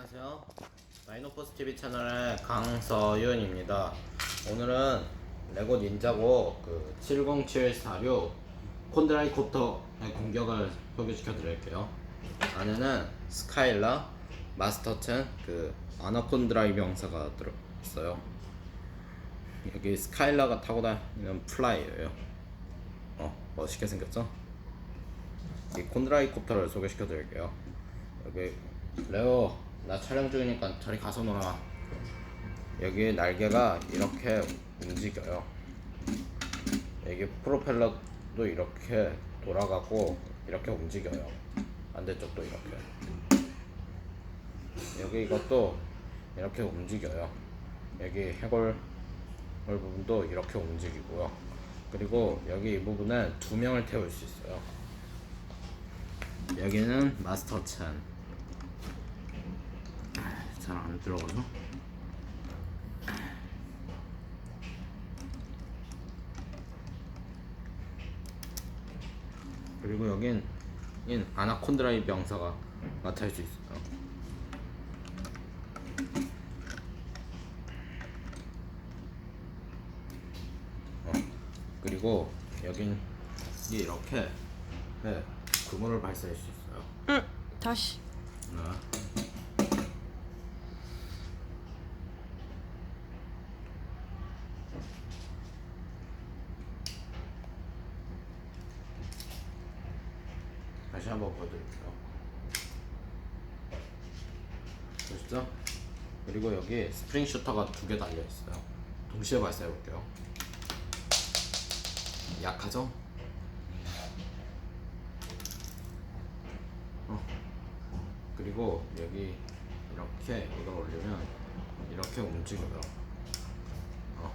안녕하세요. 마이노포스 TV 채널의 강서윤입니다. 오늘은 레고 닌자고 그 70746 콘드라이콥터의 공격을 소개시켜 드릴게요. 안에는 스카일라, 마스터첸, 그 아나콘드라이 병사가 들어있어요. 여기 스카일라가 타고 다니는 플라이예요. 어, 멋있게 생겼죠? 이 콘드라이콥터를 소개시켜 드릴게요. 여기 레오 나 촬영 중이니까 저리 가서 놀아. 여기 날개가 이렇게 움직여요. 여기 프로펠러도 이렇게 돌아가고 이렇게 움직여요. 반대쪽도 이렇게. 여기 이것도 이렇게 움직여요. 여기 해골 부분도 이렇게 움직이고요. 그리고 여기 이 부분에 두 명을 태울 수 있어요. 여기는 마스터 찬. 잘안 들어가서. 그리고 여긴 인 아나콘드라이 병사가 나타날 수 있어요. 어, 그리고 여긴 이렇게 네, 그물을 발사할 수 있어요. 응, 다시. 네. 다시 한번 보여드릴게요. 보시죠? 그리고 여기 스프링 슈터가 두 개 달려 있어요. 동시에 발사해 볼게요. 약하죠? 어. 그리고 여기 이렇게 이걸 올리면 이렇게 움직여요. 어.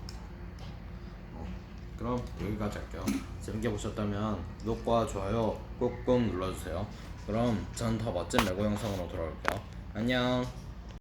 어. 그럼 여기까지 할게요. 재밌게 보셨다면 구독과 좋아요 꾹꾹 눌러주세요. 그럼 전 더 멋진 레고 영상으로 돌아올게요. 안녕.